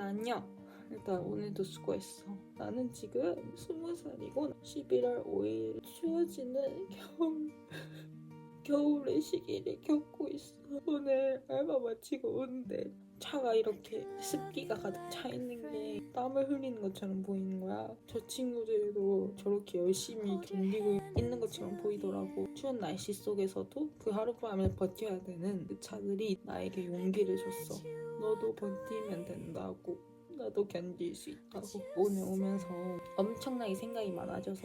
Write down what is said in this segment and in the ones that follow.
안녕. 일단 오늘도 수고했어. 나는 지금 20살이고 11월 5일 추워지는 겨울 겨울의 시기를 겪고 있어. 오늘 알바 마치고 오는데 차가 이렇게 습기가 가득 차 있는 게 땀을 흘리는 것처럼 보이는 거야. 저 친구들도 저렇게 열심히 견디고 있는 것처럼 보이더라고. 추운 날씨 속에서도 그 하룻밤을 버텨야 되는 그 차들이 나에게 용기를 줬어. 너도 버티면 된다고. 나도 견딜 수 있다고. 오늘 오면서 엄청나게 생각이 많아져서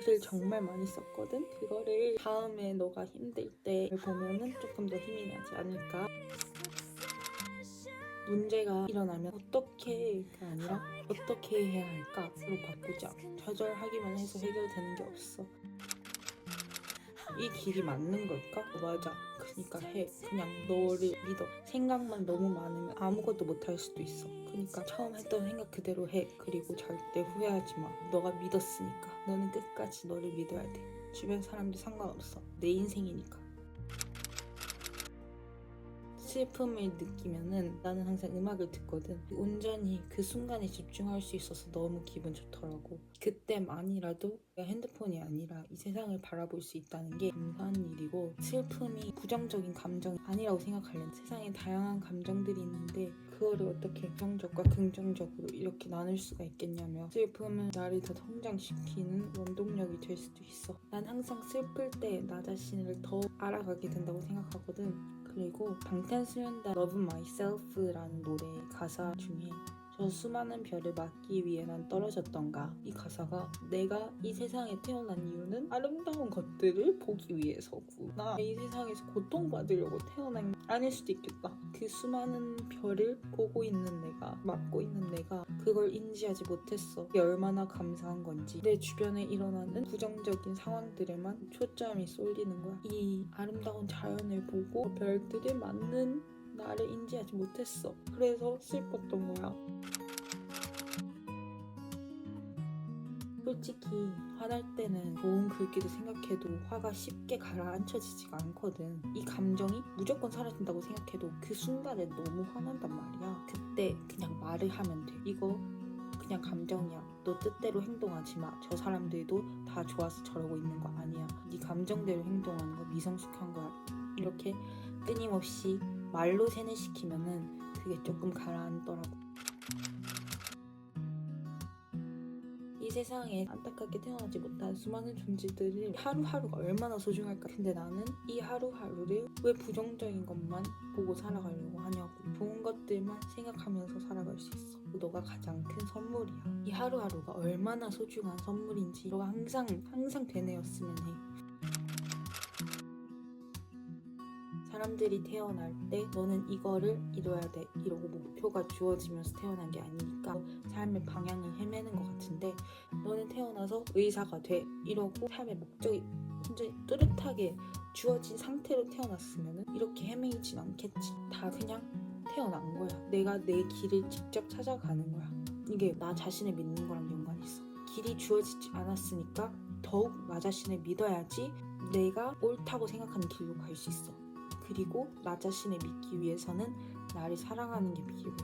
글을 정말 많이 썼거든. 그거를 다음에 너가 힘들 때 보면은 조금 더 힘이 나지 않을까. 문제가 일어나면 어떻게가 아니라 어떻게 해야 할까로 바꾸자. 좌절하기만 해서 해결되는 게 없어. 이 길이 맞는 걸까? 어, 맞아. 그러니까 해. 그냥 너를 믿어. 생각만 너무 많으면 아무것도 못 할 수도 있어. 그러니까 처음 했던 생각 그대로 해. 그리고 절대 후회하지 마. 너가 믿었으니까. 너는 끝까지 너를 믿어야 돼. 주변 사람들 상관없어. 내 인생이니까. 슬픔을 느끼면은 나는 항상 음악을 듣거든. 온전히 그 순간에 집중할 수 있어서 너무 기분 좋더라고. 그때만이라도 핸드폰이 아니라 이 세상을 바라볼 수 있다는 게 감사한 일이고 슬픔이 부정적인 감정이 아니라고 생각하려는 세상에 다양한 감정들이 있는데 그거를 어떻게 부정적과 긍정적으로 이렇게 나눌 수가 있겠냐며 슬픔은 나를 더 성장시키는 원동력이 될 수도 있어. 난 항상 슬플 때 나 자신을 더 알아가게 된다고 생각하거든. 그리고 방탄소년단 Love Myself라는 노래 가사 중에 저 수많은 별을 막기 위해 난 떨어졌던가. 이 가사가 내가 이 세상에 태어난 이유는 아름다운 것들을 보기 위해서구나. 이 세상에서 고통받으려고 태어난 게 아닐 수도 있겠다. 그 수많은 별을 보고 있는 내가 막고 있는 내가 그걸 인지하지 못했어. 이게 얼마나 감사한 건지. 내 주변에 일어나는 부정적인 상황들에만 초점이 쏠리는 거야. 이 아름다운 자연을 보고 별들을 맞는 나를 인지하지 못했어. 그래서 슬펐던 거야. 솔직히 화날 때는 좋은 글귀를 생각해도 화가 쉽게 가라앉혀지지가 않거든. 이 감정이 무조건 사라진다고 생각해도 그 순간에 너무 화난단 말이야. 그때 그냥 말을 하면 돼. 이거 그냥 감정이야. 너 뜻대로 행동하지 마. 저 사람들도 다 좋아서 저러고 있는 거 아니야. 네 감정대로 행동하는 거 미성숙한 거야. 이렇게 끊임없이 말로 세뇌시키면은 그게 조금 가라앉더라고. 이 세상에 안타깝게 태어나지 못한 수많은 존재들을 하루하루가 얼마나 소중할까. 근데 나는 이 하루하루를 왜 부정적인 것만 보고 살아가려고 하냐고. 좋은 것들만 생각하면서 살아갈 수 있어. 너가 가장 큰 선물이야. 이 하루하루가 얼마나 소중한 선물인지 너가 항상 항상 되뇌었으면 해. 사람들이 태어날 때 너는 이거를 이뤄야 돼. 이러고 목표가 주어지면서 태어난 게 아니니까 삶의 방향을 헤매는 것 같은데 너는 태어나서 의사가 돼. 이러고 삶의 목적이 완전히 뚜렷하게 주어진 상태로 태어났으면 이렇게 헤매이진 않겠지. 다 그냥 태어난 거야. 내가 내 길을 직접 찾아가는 거야. 이게 나 자신을 믿는 거랑 연관이 있어. 길이 주어지지 않았으니까 더욱 나 자신을 믿어야지 내가 옳다고 생각하는 길로 갈 수 있어 그리고 나 자신을 믿기 위해서는 나를 사랑하는 게 필요해.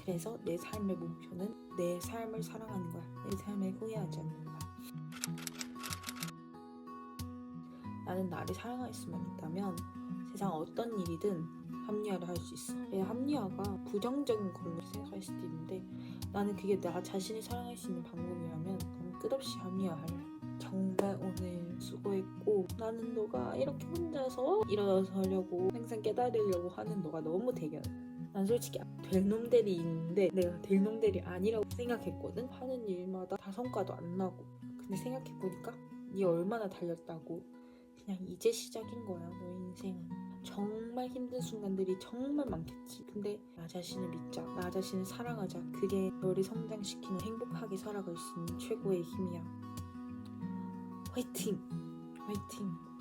그래서 내 삶의 목표는 내 삶을 사랑하는 거야. 내 삶에 후회하지 않는 거야. 나는 나를 사랑할 수만 있다면 세상 어떤 일이든 합리화를 할 수 있어. 내 합리화가 부정적인 걸로 생각할 수도 있는데 나는 그게 나 자신을 사랑할 수 있는 방법이라면 난 끝없이 합리화할래. 정말 오늘 수고했고 나는 너가 이렇게 혼자서 일어서려고 항상 깨달으려고 하는 너가 너무 대견. 난 솔직히 될 놈들이 있는데 내가 될 놈들이 아니라고 생각했거든. 하는 일마다 다 성과도 안 나고. 근데 생각해보니까 네 얼마나 달렸다고. 그냥 이제 시작인 거야 너 인생은. 정말 힘든 순간들이 정말 많겠지. 근데 나 자신을 믿자. 나 자신을 사랑하자. 그게 너를 성장시키는 행복하게 살아갈 수 있는 최고의 힘이야 화이팅! 화이팅!